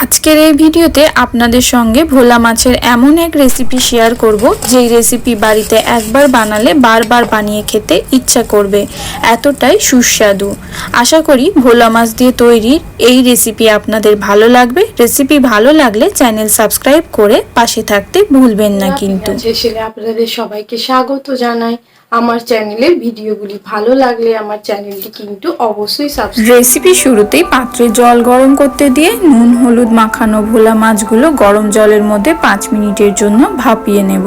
আজকের এই ভিডিওতে আপনাদের সঙ্গে ভোলা মাছের এমন এক রেসিপি শেয়ার করব যেই রেসিপি বাড়িতে একবার বানালে বারবার বানিয়ে খেতে ইচ্ছা করবে। এতটাই সুস্বাদু। আশা করি ভোলা মাছ দিয়ে তৈরির এই রেসিপি আপনাদের ভালো লাগবে। রেসিপি ভালো লাগলে চ্যানেল সাবস্ক্রাইব করে পাশে থাকতে ভুলবেন না কিন্তু। আপনাদের সবাইকে স্বাগত জানাই। আমার চ্যানেলে ভিডিওগুলি ভালো লাগলে আমার চ্যানেলটি কিন্তু অবশ্যই সাবস্ক্রাইব রেসিপি শুরুতেই পাত্রে জল গরম করতে দিয়ে নুন হলুদ মাখানো ভোলা মাছগুলো গরম জলের মধ্যে পাঁচ মিনিটের জন্য ভাপিয়ে নেব।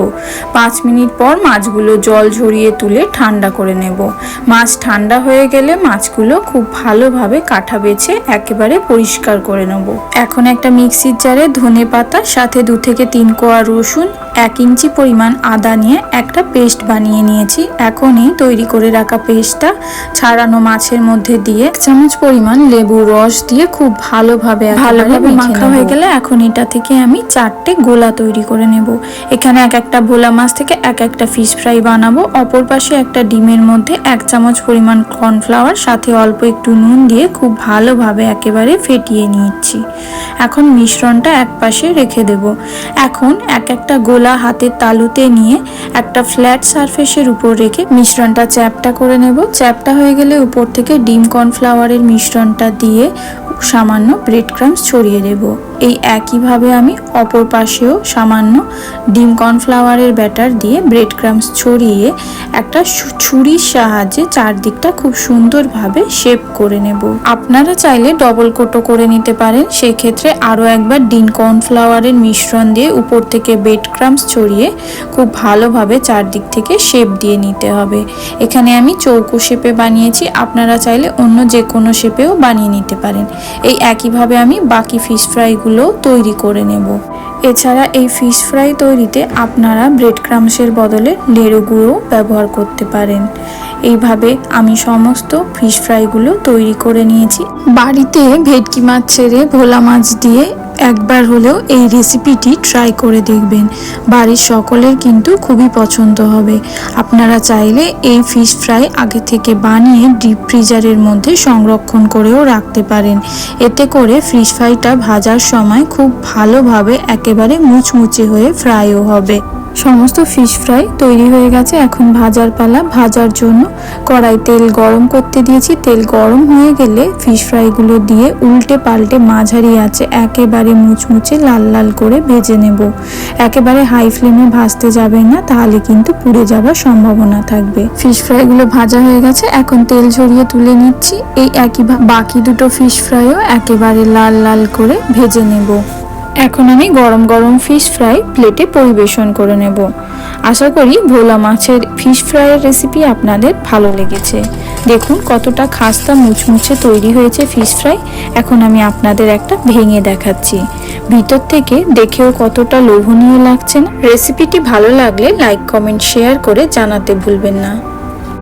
পাঁচ মিনিট পর মাছগুলো জল ঝরিয়ে তুলে ঠান্ডা করে নেব। মাছ ঠান্ডা হয়ে গেলে মাছগুলো খুব ভালোভাবে কাঠা বেছে একেবারে পরিষ্কার করে নেব। এখন একটা মিক্সির জারে ধনে পাতা সাথে দু থেকে তিন কোয়া রসুন এক ইঞ্চি পরিমাণ আদা নিয়ে একটা পেস্ট বানিয়ে নিয়েছি। এখনই তৈরি করে রাখা পেস্টটা ছাড়ানো মাছের মধ্যে দিয়ে এক চামচ পরিমাণ লেবুর রস দিয়ে খুব ভালোভাবে ভালোভাবে মাখা হয়ে গেলে এখন এটা থেকে আমি চারটে গোলা তৈরি করে নেব। এখানে এক একটা ভোলা মাছ থেকে এক একটা ফিশ ফ্রাই বানাবো। অপর পাশে একটা ডিমের মধ্যে এক চামচ পরিমাণ কর্নফ্লাওয়ার সাথে অল্প একটু নুন দিয়ে খুব ভালোভাবে একেবারে ফেটিয়ে নিচ্ছি। এখন মিশ্রণটা এক পাশে রেখে দেব। এখন এক একটা গোলা হাতের তালুতে নিয়ে একটা ফ্ল্যাট সারফেসের উপর রেখে মিশ্রণটা চ্যাপটা করে নেব। চ্যাপটা হয়ে গেলে উপর থেকে ডিম কর্নফ্লাওয়ারের মিশ্রণটা দিয়ে সামান্য ব্রেড ক্রামস ছড়িয়ে দেব। এই একইভাবে আমি অপর পাশেও সামান্য ডিম কর্নফ্লাওয়ারের ব্যাটার দিয়ে ব্রেড ক্রামস ছড়িয়ে একটা ছুরির সাহায্যে চারদিকটা খুব সুন্দরভাবে শেপ করে নেব। আপনারা চাইলে ডবল কোটো করে নিতে পারেন। সেক্ষেত্রে আরও একবার ডিম কর্নফ্লাওয়ারের মিশ্রণ দিয়ে উপর থেকে ব্রেড ক্রামস ছড়িয়ে খুব ভালোভাবে চারদিক থেকে শেপ দিয়ে নিতে হবে। এখানে আমি চৌকো শেপে বানিয়েছি। আপনারা চাইলে অন্য যে কোনো শেপেও বানিয়ে নিতে পারেন। এই একইভাবে আমি বাকি ফিশ ফ্রাইগুলো তৈরি করে নেব। এছাড়া এই ফিশ ফ্রাই তৈরিতে আপনারা ব্রেড ক্রামসের বদলে লেড়ো গুঁড়ো ব্যবহার করতে পারেন। এইভাবে আমি সমস্ত ফিশ ফ্রাইগুলো তৈরি করে নিয়েছি। বাড়িতে ভেটকি মাছ ছেড়ে ভোলা মাছ দিয়ে একবার হলেও এই রেসিপিটি ট্রাই করে দেখবেন। বাড়ির সকলের কিন্তু খুবই পছন্দ হবে। আপনারা চাইলে এই ফিশ ফ্রাই আগে থেকে বানিয়ে ডিপ ফ্রিজারের মধ্যে সংরক্ষণ করেও রাখতে পারেন। এতে করে ফিশ ফ্রাইটা ভাজার সময় খুব ভালোভাবে একেবারে মুচমুচে হয়ে ফ্রাইও হবে। সমস্ত ফিশ ফ্রাই তৈরি হয়ে গেছে। এখন ভাজার পালা, ভাজার জন্য কড়াই তেল গরম করতে দিয়েছি। তেল গরম হয়ে গেলে ফিশ ফ্রাইগুলো দিয়ে উল্টে পাল্টে মাঝারি আছে একেবারে মুচমুচে লাল লাল করে ভেজে নেব। একেবারে হাই ফ্লেমে ভাজতে যাবে না, তাহলে কিন্তু পুড়ে যাওয়ার সম্ভাবনা থাকবে। ফিশ ফ্রাইগুলো ভাজা হয়ে গেছে। এখন তেল ঝরিয়ে তুলে নিচ্ছি। এই একই বাকি দুটো ফিশ ফ্রাইও একেবারে লাল লাল করে ভেজে নেব। এখন আমি গরম গরম ফিশ ফ্রাই প্লেটে পরিবেশন করে নেব। আশা করি ভোলা মাছের ফিশ ফ্রাইয়ের রেসিপি আপনাদের ভালো লেগেছে। দেখুন কতটা খাস্তা মুচমুচে তৈরি হয়েছে ফিশ ফ্রাই এখন আমি আপনাদের একটা ভেঙে দেখাচ্ছি। ভিতর থেকে দেখেও কতটা লোভনীয় লাগছে না। রেসিপিটি ভালো লাগলে লাইক কমেন্ট শেয়ার করে জানাতে ভুলবেন না।